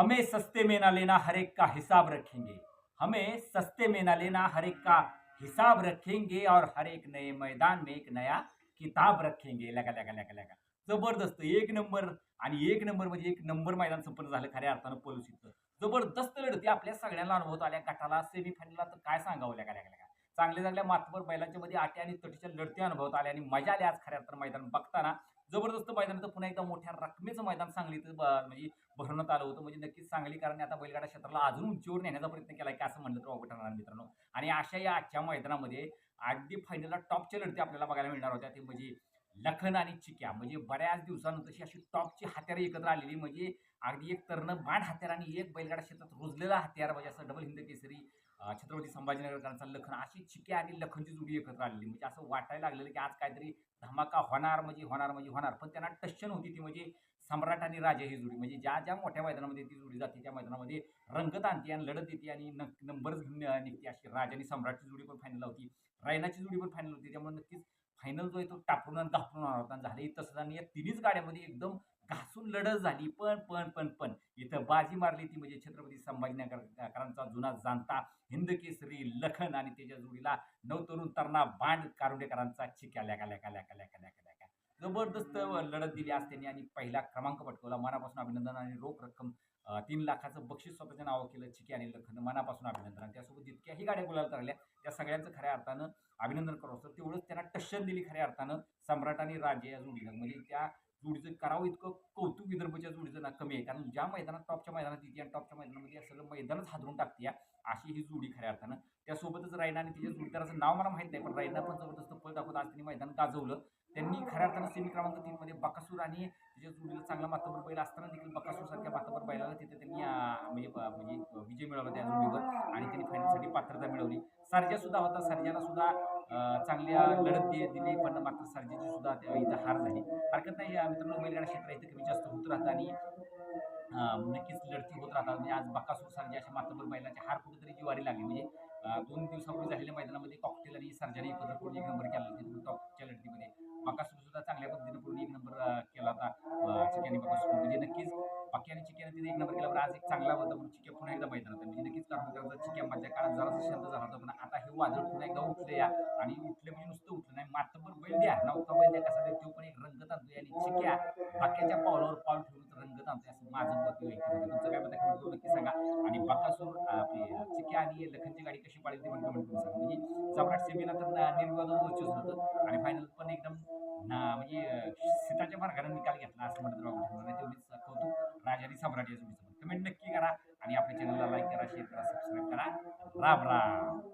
हमें सस्ते में ना लेना हर एक का हिसाब रखेंगे। हमें सस्ते में ना लेना हर एक का हिसाब रखेंगे और हर एक नए मैदान में एक नया किताब रखेंगे। लगा लगा लगा लगा। जबरदस्त एक नंबर आणि एक नंबर म्हणजे एक नंबर मैदान संपन्न झालं खऱ्या अर्थानं पोलिसीचं. जबरदस्त लढती आपल्या सगळ्यांना अनुभवत आल्या. गटाला सेमीफायनलला तर काय सांगावं? लगा लगा लगा. चांगल्या चांगल्या मातबर बैलांच्या मध्ये आटी आणि तटीच्या लढती अनुभवत आल्या आणि मजा आली आज खऱ्या तर मैदान बघताना. जबरदस्त मैदान पुन्हा एकदा मोठ्या रकमेचं मैदान सांगलीचं ब- म्हणजे भरण्यात आलं होतं. म्हणजे नक्कीच सांगलीकरांनी आता बैलगाडा क्षेत्राला अजून उंचीवर नेण्याचा प्रयत्न केला की असं म्हणलं तर वावगं ठरणार मित्रांनो. आणि अशा या आजच्या मैदानामध्ये अगदी फायनलला टॉपच्या लढती आपल्याला बघायला मिळणार होत्या. ते म्हणजे लखन आणि चिक्या. म्हणजे बऱ्याच दिवसानंतर अशी टॉपची हत्यारं एकत्र आलेली. म्हणजे अगदी एक तरण बाण हत्यार आणि एक बैलगाडा क्षेत्रात रुजलेला हत्यार. म्हणजे असं डबल हिंद केसरी छत्रपती संभाजीनगरकरांचा लखन अशी चिक्या आणि लखनची जोडी एकत्र आलेली म्हणजे असं वाटायला लागलेलं की आज काहीतरी धमाका होणार म्हणजे होणार म्हणजे होणार. पण त्यांना टशन होती ती म्हणजे सम्राट आणि राजा ही जोडी. म्हणजे ज्या ज्या मोठ्या मैदानामध्ये ती जोडी जाते त्या मैदानामध्ये रंगत आणते आणि लढत येते आणि नंबरच घेऊन निघते. अशी राजा आणि सम्राटची जोडी पण फायनल होती. रायनाची जोडी पण फायनल होती. त्यामुळे नक्कीच फायनल जो आहे तो टापून आणि दापून होणार होता. आणि झालंही तसंच आणि या तिन्हीच गाड्यामध्ये एकदम घासून लढत झाली. पण पण पण पण इथं बाजी मारली ती म्हणजे छत्रपती संभाजीनगरकरांचा जुना जाणता हिंद केसरी लखन आणि त्याच्या जोडीला नवतरुण तरणा बांड कारुंडेकरांचा चिक्या लॅका लॅका लॅका लॅका लॅका जबरदस्त लढत दिली आज त्यांनी आणि पहिला क्रमांक पटकवला. मनापासून अभिनंदन आणि रोख रक्कम तीन लाखाचं बक्षीस स्वतःच्या नावं केलं चिकी आणि लखन. मनापासून अभिनंदन. आणि त्यासोबत जितक्याही गाड्या गुलाल लागल्या त्या सगळ्यांचं खऱ्या अर्थानं अभिनंदन करावं असतं तेवढंच त्यांना टशन दिली खऱ्या अर्थानं सम्राट आणि राजे या जोडीला म्हणजे त्या जोडीचं करावं इतकं कौतुक विदर्भच्या जोडीचं ना कमी आहे. कारण ज्या मैदानात टॉपच्या मैदानात येते आणि टॉपच्या मैदानामध्ये या सगळं मैदानच हादरून टाकते अशी ही जोडी खऱ्या अर्थानं. त्यासोबतच रायना आणि तिच्या जोडीदाराचं नाव मला माहीत नाही पण रायना पण जबरदस्त पळ दाखवत आज त्यांनी मैदान गाजवलं. त्यांनी खऱ्या अर्थानं सेमी क्रमांक तीनमध्ये बकासूर आणि तिच्या जोडीला चांगला मातबर बैल असताना देखील बकासूर सारख्या मातबर बैलाला तिथे त्यांनी म्हणजे म्हणजे विजय मिळवला त्या जोडीवर आणि त्यांनी फायनलसाठी पात्रता मिळवली. सारजा सुद्धा होता. सारजाला सुद्धा चांगल्या लढत दिली पण मात्र सारजेची सुद्धा इथं हार झाली. हरकत नाही मित्रांनो बैलगाडा क्षेत्र इथं कमी जास्त होत राहतं आणि नक्कीच लढती होत राहतात. म्हणजे आज बकासूर सारजे अशा मातबर बैलाची हार कुठेतरी जिवारी लागली. म्हणजे दोन दिवसापूर्वी झालेल्या मैदानामध्ये कॉकटेल आणि सर्जाने एकत्र करून एक नंबर केला. तिथून टॉपच्या लढतीमध्ये बकासूर सुद्धा चांगल्या पद्धतीने पूर्ण एक नंबर केला होता म्हणजे नक्कीच बाकी आणि चिक्याने तिथे एक नंबर केला पण आज एक चांगला होता म्हणून चिक्या पुन्हा एकदा मैदानात आहे. म्हणजे नक्कीच कारण चिक्या माझ्या काळात जरा शांत झाला होता पण आता हे वादळ पुन्हा एकदा उठले या. आणि उठले म्हणजे नुसतं उठलं नाही मातबर बैल द्या नौका बैल द्या कसा तो पण एक रंगत आणतोय आणि चिक्या बाकीच्या पावलावर पाऊल ठेवून तर रंगत आणतोय असं माझं मत व्यक्त तुमचं काय मत नक्की सांगा. आणि बकासूर आपली चिक्या आणि लखनची गाडी कशी पाळली ती पण कमेंट सांगा. म्हणजे सम्राट सेमीला तर निर्विवाद होतं आणि फायनल पण एकदम म्हणजे सीताच्या मार्गाने निकाल घेतला. कौतुक राजा कमेंट नक्की करा आणि आपल्या चॅनलला लाईक करा शेअर करा सबस्क्राईब करा. राम राम.